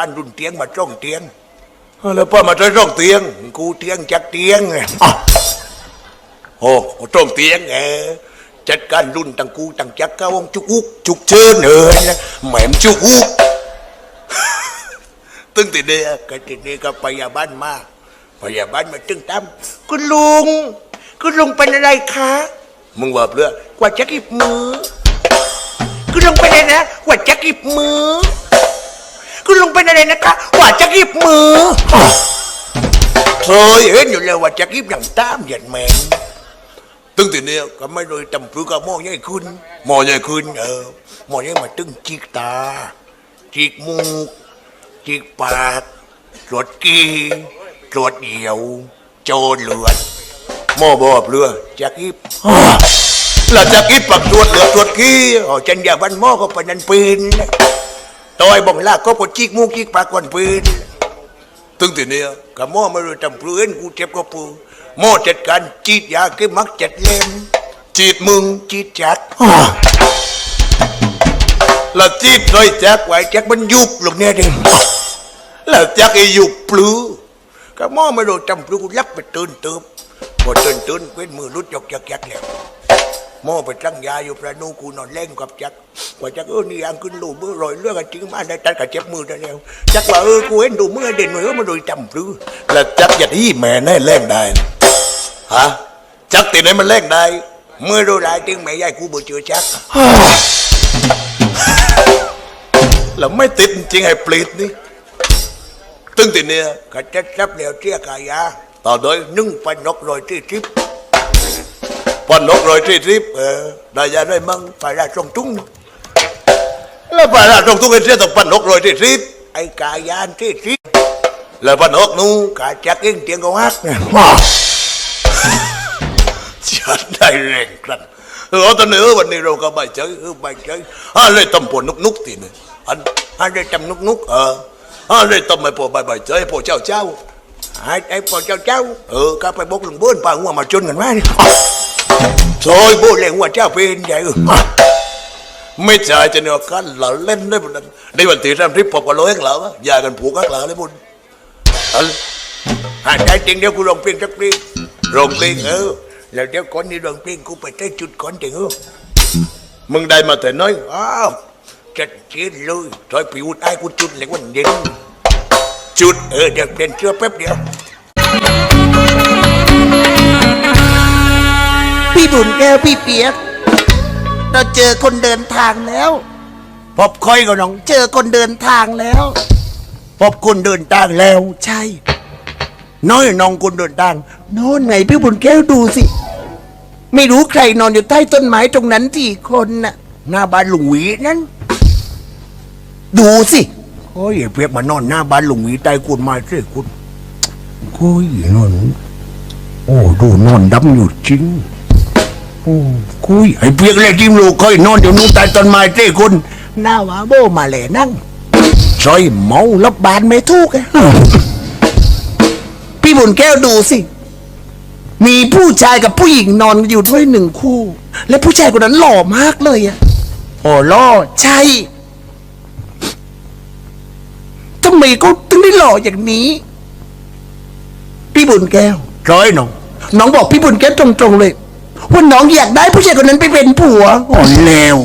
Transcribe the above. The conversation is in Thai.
อันรุนเตียงมาจ้องเตียงแล้วป้ามาจ้องเตียง กูเตียงจากเตียงไงอะโอ้จ้องเตียงเออจัดการรุ่นตังกูตังจักก้าวงจุกอุกจุกเชิญเออนะแหม่มจุกอุกตึงตีเดียก็ตีเดียก็พยาบาลมาพยาบาลมาตึงตามคุณลุง คุณลุงเป็นอะไรคะมึงว่าเพื่อกว่าจะกิบมือคุณลุงเป็นอะไรนะกว่าจะกิบมือ คุณลุงเป็นอะไรนะคะกว่าจะกิบมือเคยเห็นอยู่แล้วว่าจะกิบอย่างตามอย่างแมงตึงตีเดียก็ไม่โดยจำปลือกับหม้อใหญ่ขึ้นหม้อใหญ่ขึ้นเออหม้อใหญ่มาตึงจิกตา จิกมูก จิกปากตรวจกีตรวจเหี่ยว โจรเลือดหม้อบอบเรือจักอีบแล้วจักอีบปักตรวจเลือดตรวจกี้อ๋อจันยาบันหม้อก็ปนันปืน ตอยบองลาก็ปวดจิกมูกจิกปากก่อนปืนตึงทีเนี้ยกับหม้อมาเลยจำเพื่อนกูเจ็บก็ปูหม้อจัดการจีดยาคือมักจัดเล่มจีดมึงจีดจักแล้วจีบเลยแจ็คไว้แจ็คมันยุบลงเนี่ยดิแล้วแจ็คไอ้ยุบปลื้อก็มอไม่โดนจำปลื้อกูยักไปตื่นเติมพอตื่นตื่นเป็นมือรุดยกยักยักแล้วหมอไปตั้งยาอยู่ประนูกูนอนเล่นกับแจ็ คว่าแจ็คเออนี่ยังขึ้นดูมือลอยเรื่องกันจริงมาได้ตัดกับเจ็บมือได้แล้วแจ็คว่าเออกูเห็นดูมือเด่นมือมันโดนจำปลื้อแล้วแจ็คอย่าที่แม่แน่เล่นได้ฮะแจ็คตีไหนมันเล่นได้มือโดนได้จริงแม่ยายกูบ่เจอแจ็คแล้วไม่ติดจริงๆไอ้ปลีดนี่ตึงติเนี่ยก็จะจับเหนียวเที่ยกายาต่อโดยนึ่งปันนกโรยที่ทิพย์ปันนกโรยที่ทิพย์เออได้ยาได้มั่งไปได้ตรงตุ้ง แล้วไปได้ตรงตุ้งไอ้เที่ยต้องปันนกโรยที่ทิพไอ้กายานที่ทิพย์แล้วปันนกนู้กาจักเองเตียงกฮักเนี่ยฉันได้แรงกันเออตอนนี้เอวันนี้เราก็ไม่เจอเออไม่เจออะไรตำปนนุกนุกๆทีนี่อันอันได้ตำนุกนุกเอออะไรตำไม่พอใบใบเจอไอ้พอเจ้าเจ้าไอ้ไอ้พอเจ้าเจ้าเออก็ไปบกหลวงเบิ้ลปาหัวมาจนกันมานี่โซยโบเลงว่าเจ้าเป็นใหญ่เออ ไม่ใช่จะเนี่ยกันหล่อเล่นได้หมดนั้นในวันที่ทำทริปพบกันเลยเหรอวะยากันผูกกันเหรอเลยบุญเอาเลยอ่านได้จริงเดี๋ยวกูลองเพลงสักเพลงร้องเพลงเออแล้วเดี๋ยวก่อนนี้ร้องเพลงกูไปได้จุดก่อนจริงเออมึงได้มาแต่น้อยอ้าวจัดเจนเลยถอยผิวตายกูจุดเลยวันเย็นจุดเออเดี๋ยวเปลี่ยนเสื้อแป๊บเดียวพี่บุญแก้วพี่เปียก เราเจอคนเดินทางแล้วพบคอยกับน้องเจอคนเดินทางแล้วพบคุณเดินทางแล้ว ใช่ น้อยน้องคุณเดินทางโน่นไงพี่บุญแก้วดูสิ ไม่รู้ใครนอนอยู่ใต้ต้นไม้ตรงนั้นสี่คนน่ะ หน้าบ้านลุงหวีนั่นดูสิโอ้ยเพียกมานอนหน้าบ้านลุงหวีใต้คุณมาสิคุณโอ้ยนอนโอ้ดูนอนดำอยู่จริง คุยไอ้เพียกเลยจิ้มลูกค่อยนอนเดี๋ยวนู้นใต้ต้นไม้สิคุณหน้าหวาโบมาแหล่นั่งซอยเมารับบานไม่ถูกอะพี่บุญแก้วดูสิ มีผู้ชายกับผู้หญิงนอนอยู่ด้วยหนึ่งคู่ และผู้ชายคนนั้นหล่อมากเลยอะโอ้รอดใช่ทำไมเขาถึงได้หล่ออย่างนี้ พี่บุญแก้วซอยน้อง น้องบอกพี่บุญแก้วตรงๆเลย ว่าน้องอยากได้ผู้ชายคนนั้นไปเป็นผัวอ่อนแล้ว